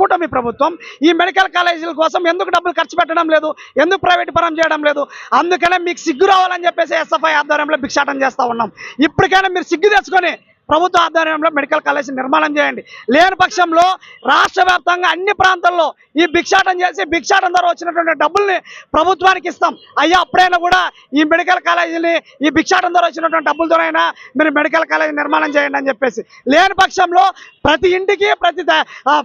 కూటమి ప్రభుత్వం ఈ మెడికల్ కాలేజీల కోసం ఎందుకు డబ్బులు ఖర్చు పెట్టడం లేదు? ఎందుకు ప్రైవేట్ పరం చేయడం లేదు? అందుకనే మీకు సిగ్గు రావాలని చెప్పేసి ఎస్ఎఫ్ఐ ఆధ్వర్యంలో భిక్షాటం చేస్తా ఉన్నాం. ఇప్పటికైనా మీరు సిగ్గు తెచ్చుకొని ప్రభుత్వ ఆధ్వర్యంలో మెడికల్ కాలేజ్ నిర్మాణం చేయండి. లేని పక్షంలో రాష్ట్ర వ్యాప్తంగా అన్ని ప్రాంతాల్లో ఈ భిక్షాటం చేసి భిక్షాటం ద్వారా వచ్చినటువంటి డబ్బుల్ని ప్రభుత్వానికి ఇస్తాం. అయ్యా అప్పుడైనా కూడా ఈ మెడికల్ కాలేజీని ఈ భిక్షాటం ద్వారా వచ్చినటువంటి డబ్బులతోనైనా మీరు మెడికల్ కాలేజీ నిర్మాణం చేయండి అని చెప్పేసి. లేని పక్షంలో ప్రతి ఇంటికి ప్రతి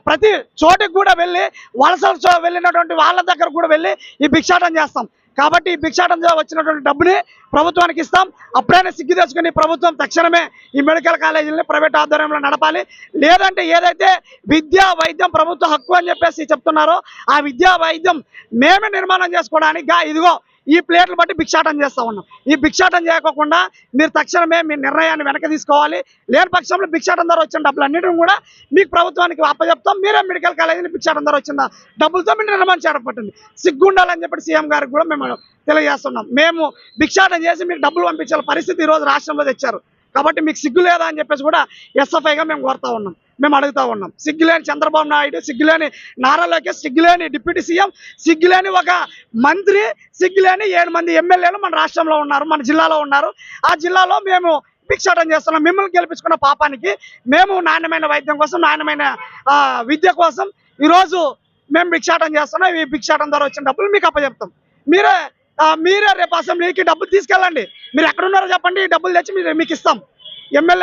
ప్రతి చోటికి కూడా వెళ్ళి వలసలు వెళ్ళినటువంటి వాళ్ళ దగ్గర కూడా వెళ్ళి ఈ భిక్షాటం చేస్తాం. కాబట్టి ఈ భిక్షాటం ద్వారా వచ్చినటువంటి డబ్బుని ప్రభుత్వానికి ఇస్తాం. అప్పుడైనా సిగ్గు తెచ్చుకుని ప్రభుత్వం తక్షణమే ఈ మెడికల్ కాలేజీలని ప్రైవేట్ ఆధ్వర్యంలో నడపాలి. లేదంటే ఏదైతే విద్యా వైద్యం ప్రభుత్వ హక్కు అని చెప్పేసి చెప్తున్నారో ఆ విద్యా వైద్యం మేమే నిర్మాణం చేసుకోవడానికి ఇదిగో ఈ ప్లేట్లు బట్టి భిక్షాటం చేస్తూ ఉన్నాం. ఈ భిక్షాటం చేయకోకుండా మీరు తక్షణమే మీ నిర్ణయాన్ని వెనక తీసుకోవాలి. లేని పక్షంలో భిక్షాటం ద్వారా వచ్చిన డబ్బులు కూడా మీకు ప్రభుత్వానికి అప్పచెప్తాం. మీరే మెడికల్ కాలేజీని భిక్షాటం ద్వారా వచ్చిందా డబ్బులతో మీరు నిర్మాణం చేపట్టింది పట్టింది. సిగ్గుండాలని చెప్పి సీఎం గారికి కూడా మేము తెలియజేస్తున్నాం. మేము భిక్షాటం చేసి మీకు డబ్బులు పంపించాల పరిస్థితి ఈరోజు రోజు రాష్ట్రంలో తెచ్చారు. కాబట్టి మీకు సిగ్గు లేదా అని చెప్పేసి కూడా ఎస్ఎఫ్ఐగా మేము కోరుతా ఉన్నాం. మేము అడుగుతా ఉన్నాం. సిగ్గులేని చంద్రబాబు నాయుడు సిగ్గులేని నారా లోకేష్ సిగ్గులేని డిప్యూటీ సీఎం సిగ్గులేని ఒక మంత్రి సిగ్గులేని ఏడు మంది ఎమ్మెల్యేలు మన రాష్ట్రంలో ఉన్నారు మన జిల్లాలో ఉన్నారు. ఆ జిల్లాలో మేము భిక్షాటం చేస్తున్నాం. మిమ్మల్ని గెలిపించుకున్న పాపానికి మేము నాణ్యమైన వైద్యం కోసం నాణ్యమైన విద్య కోసం ఈరోజు మేము భిక్షాటం చేస్తున్నాం. ఈ భిక్షాటం ద్వారా వచ్చిన డబ్బులు మీకు అప్పచెప్తాం. మీరే మీరే రేపు అసెంబ్లీకి డబ్బులు తీసుకెళ్ళండి. మీరు ఎక్కడున్నారో చెప్పండి. ఈ డబ్బులు తెచ్చి మీరు మీకు ఇస్తాం. ఎమ్మెల్యే